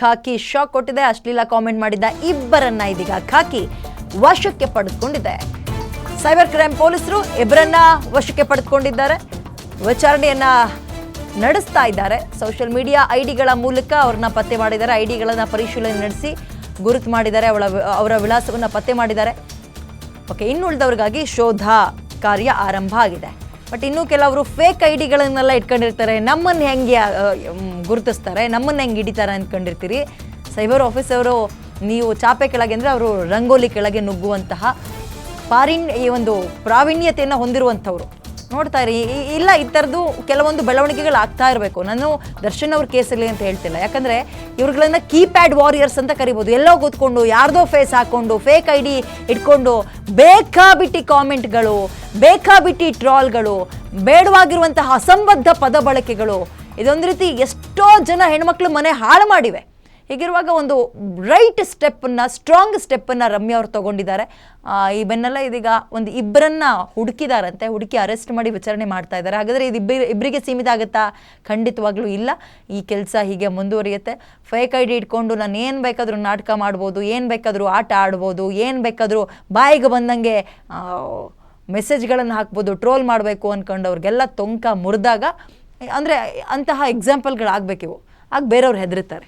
ಖಾಕಿ shock ಕೊಟ್ಟಿದೆ. ಅಶ್ಲೀಲ comment ಮಾಡಿದ್ದ ಇಬ್ಬರನ್ನ ಇದೀಗ ಖಾಕಿ ವಶಕ್ಕೆ ಪಡೆದುಕೊಂಡಿದೆ. ಸೈಬರ್ ಕ್ರೈಮ್ ಪೊಲೀಸರು ಇಬ್ಬರನ್ನ ವಶಕ್ಕೆ ಪಡೆದುಕೊಂಡಿದ್ದಾರೆ. ವಿಚಾರಣೆಯನ್ನ ನಡೆಸ್ತಾ ಇದ್ದಾರೆ. ಸೋಷಿಯಲ್ ಮೀಡಿಯಾ ಐಡಿಗಳ ಮೂಲಕ ಅವ್ರನ್ನ ಪತ್ತೆ ಮಾಡಿದ್ದಾರೆ. ಐಡಿಗಳನ್ನ ಪರಿಶೀಲನೆ ನಡೆಸಿ ಗುರುತು ಮಾಡಿದ್ದಾರೆ. ಅವಳ ಅವರ ವಿಳಾಸವನ್ನು ಪತ್ತೆ ಮಾಡಿದ್ದಾರೆ. ಓಕೆ, ಇನ್ನುಳಿದವ್ರಿಗಾಗಿ ಶೋಧ ಕಾರ್ಯ ಆರಂಭ ಆಗಿದೆ. ಬಟ್ ಇನ್ನು ಕೆಲವರು ಫೇಕ್ ಐ ಡಿಗಳನ್ನೆಲ್ಲ ಇಟ್ಕೊಂಡಿರ್ತಾರೆ. ನಮ್ಮನ್ನು ಹೆಂಗೆ ಗುರುತಿಸ್ತಾರೆ? ನಮ್ಮನ್ನು ಹೆಂಗೆ ಹಿಡಿತಾರೆ ಅಂದ್ಕೊಂಡಿರ್ತೀರಿ ಸೈಬರ್ ಆಫೀಸ್ ಅವರು ನೀವು ಚಾಪೆ ಕೆಳಗೆ ಅಂದರೆ ಅವರು ರಂಗೋಲಿ ಕೆಳಗೆ ನುಗ್ಗುವಂತಹ ಪಾರಿಣ್ ಈ ಒಂದು ಪ್ರಾವೀಣ್ಯತೆಯನ್ನು ಹೊಂದಿರುವಂಥವ್ರು. ನೋಡ್ತಾ ಇರಿ. ಇಲ್ಲ, ಈ ಥರದ್ದು ಕೆಲವೊಂದು ಬೆಳವಣಿಗೆಗಳು ಆಗ್ತಾ ಇರಬೇಕು. ನಾನು ದರ್ಶನ್ ಅವ್ರ ಕೇಸಲ್ಲಿ ಅಂತ ಹೇಳ್ತಿಲ್ಲ. ಯಾಕಂದರೆ ಇವ್ರುಗಳನ್ನ ಕೀಪ್ಯಾಡ್ ವಾರಿಯರ್ಸ್ ಅಂತ ಕರಿಬೋದು. ಎಲ್ಲೋ ಕೂತ್ಕೊಂಡು ಯಾರ್ದೋ ಫೇಸ್ ಹಾಕ್ಕೊಂಡು ಫೇಕ್ ಐ ಡಿ ಇಟ್ಕೊಂಡು, ಬೇಕಾಬಿಟ್ಟಿ ಕಾಮೆಂಟ್ಗಳು, ಬೇಕಾಬಿಟ್ಟಿ ಟ್ರಾಲ್ಗಳು, ಬೇಡವಾಗಿರುವಂತಹ ಅಸಂಬದ್ಧ ಪದ ಬಳಕೆಗಳು, ಇದೊಂದು ರೀತಿ ಎಷ್ಟೋ ಜನ ಹೆಣ್ಮಕ್ಳು ಮನೆ ಹಾಳು ಮಾಡಿವೆ. ಹೀಗಿರುವಾಗ ಒಂದು ರೈಟ್ ಸ್ಟೆಪ್ಪನ್ನು ಸ್ಟ್ರಾಂಗ್ ಸ್ಟೆಪ್ಪನ್ನು ರಮ್ಯ ಅವರು ತಗೊಂಡಿದ್ದಾರೆ. ಈ ಬೆನ್ನಲ್ಲ ಇದೀಗ ಒಂದು ಇಬ್ಬರನ್ನ ಹುಡುಕಿದಾರಂತೆ, ಹುಡುಕಿ ಅರೆಸ್ಟ್ ಮಾಡಿ ವಿಚಾರಣೆ ಮಾಡ್ತಾ ಇದ್ದಾರೆ. ಹಾಗಾದರೆ ಇದು ಇಬ್ಬರಿ, ಇಬ್ಬರಿಗೆ ಸೀಮಿತ ಆಗುತ್ತಾ? ಖಂಡಿತವಾಗ್ಲೂ ಇಲ್ಲ. ಈ ಕೆಲಸ ಹೀಗೆ ಮುಂದುವರಿಯುತ್ತೆ. ಫೇಕ್ ಐ ಡಿ ಇಟ್ಕೊಂಡು ನಾನು ಏನು ಬೇಕಾದರೂ ನಾಟಕ ಮಾಡ್ಬೋದು, ಏನು ಬೇಕಾದರೂ ಆಟ ಆಡ್ಬೋದು, ಏನು ಬೇಕಾದರೂ ಬಾಯಿಗೆ ಬಂದಂಗೆ ಮೆಸೇಜ್ಗಳನ್ನು ಹಾಕ್ಬೋದು ಟ್ರೋಲ್ ಮಾಡಬೇಕು ಅಂದ್ಕೊಂಡವ್ರಿಗೆಲ್ಲ ತೊಂಕ ಮುರಿದಾಗ, ಅಂದರೆ ಅಂತಹ ಎಕ್ಸಾಂಪಲ್ಗಳಾಗಬೇಕಿವು ಆಗ ಬೇರೆಯವ್ರು ಹೆದರುತ್ತಾರೆ.